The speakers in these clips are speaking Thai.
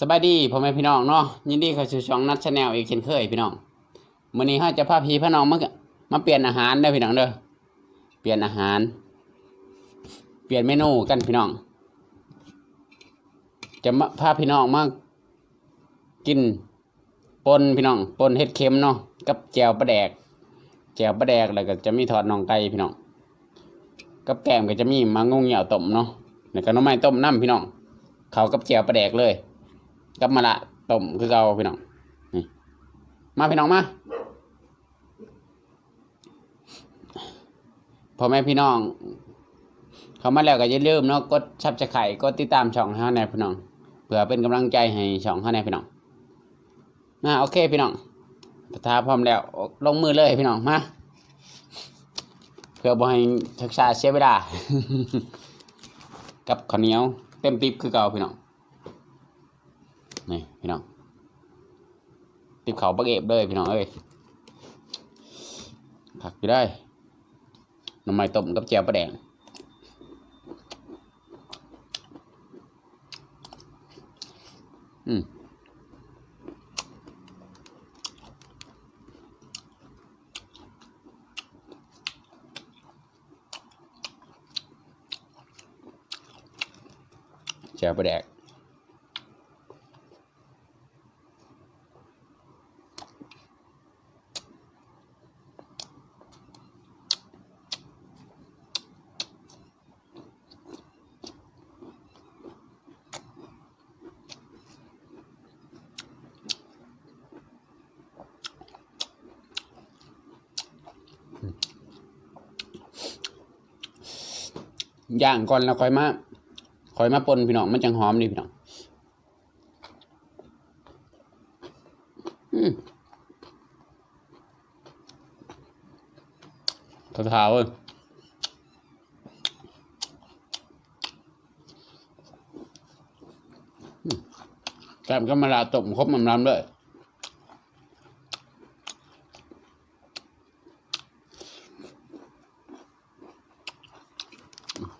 สบายดีพ่อแม่พี่น้องเนาะยินดีเข้าสู่ช่องนัดชาแนลอีกเช่นเคยพี่น้องมื้อนี้เฮาจะพาพี่พาน้องมามาเปลี่ยนอาหารเด้อพี่น้องเด้อเปลี่ยนอาหาร เปลี่ยนเมนูกันพี่น้อง จะมาพาพี่น้องมากินปนพี่น้องปนเห็ดเค็มเนาะกับแจวปลาแดก แจวปลาแดกแล้วก็จะมีทอดน่องไก่พี่น้องกับแก้มก็จะมีมางงเหยี่ยวต้มเนาะแล้วก็น้ำไม้ต้มน้ำพี่น้องเขากับแจวปลาแดกเลย กับมะละต้มคือเก่าพี่น้องนี่มาพี่น้องมาพ่อแม่พี่น้อง เขามาแล้วก็อย่าลืมเนาะกดชับจะไข่กดติดตามช่องห้ในพี่น้องเพื่อเป็นกำลังใจให้ช่องห้ในพี่น้องมาโอเคพี่น้องถ้าพร้อมแล้วลงมือเลยพี่น้องมาเพื่อบ่ให้ทักษะเสียเวลา กับข้าวเหนียว เต็มติบคือเก่าพี่น้อง นี่พี่น้องติบเขาบักเอบเลยพี่น้องเอ้ยผักอยู่ได้น้ำไม้ต้มกับแจ่วปลาแดงอืมแจ่วปลาแดก ย่างก่อนแล้วค่อยมาค่อยมาปนพี่น้องมันจังหอมดีพี่น้องขาวขาวเว้ยอืมแกมก็มาลาต้มครบมันลำด้วย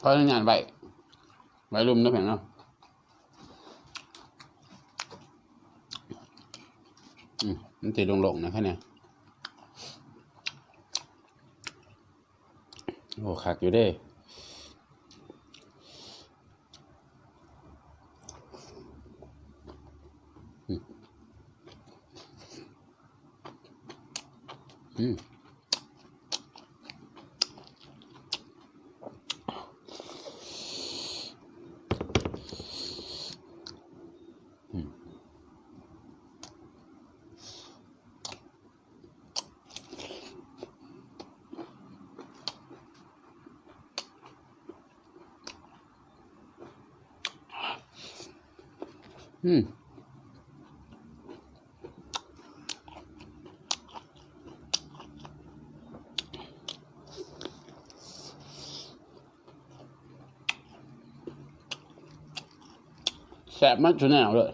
พราะงานไว้ไว้รุมนะเพียงเนาะอืมมันติดลงๆนะแค่เนี้ยโอ้คักอยู่เด้อืม อืมแสบมากจุดแนวเลย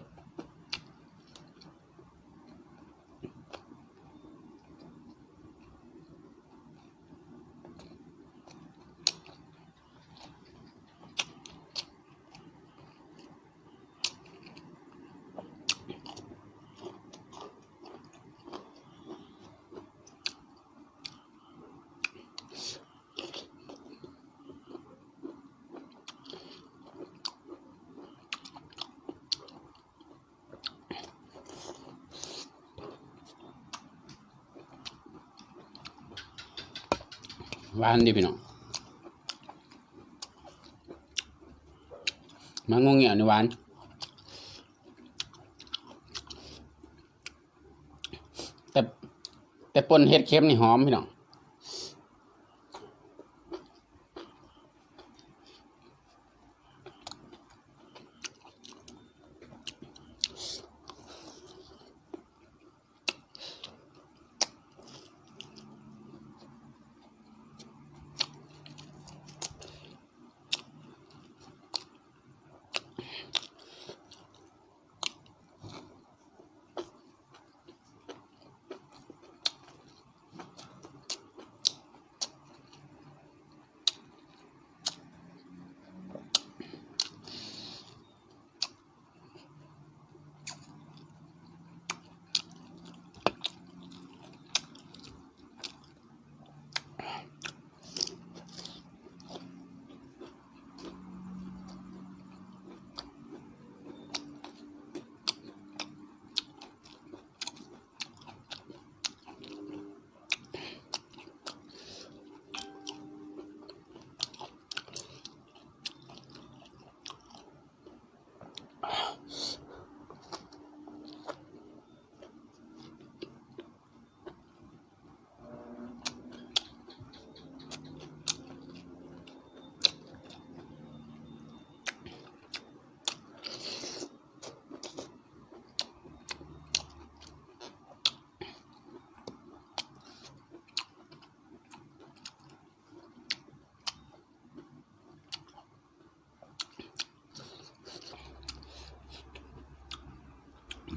หวานดีพี่น้องมางงเงี่ยนี่หวานแต่แต่ปนเห็ดเค็มนี่หอมพี่น้อง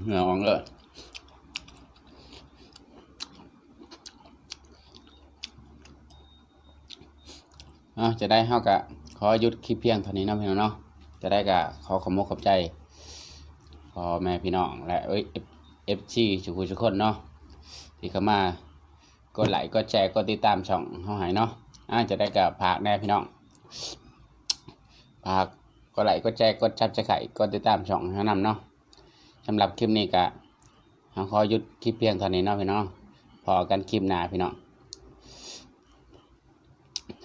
เหงื่อออกเลยอะจะได้เฮากะขอหยุดคลิปเพียงเท่านี้นะพี่น้องเนาะจะได้กะขอขอบมกขอบใจพอแม่พี่น้องและเอ้ยเอฟซีทุกคนทุกคนเนาะที่เข้ามากดไลค์กดแชร์กดติดตามช่องเฮาให้เนาะอะจะได้กะฝากแน่พี่น้องฝากกดไลค์กดแชร์กดชับจะไข่กดติดตามช่องเฮานำเนาะ สำหรับคลิปนี้ก็เฮาขอหยุดคลิปเพียงเท่านี้เนาะพี่น้องพอกันคลิปหน้าพี่น้อง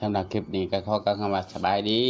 สำหรับคลิปนี้ก็ขอกล่าวคำว่าสบายดี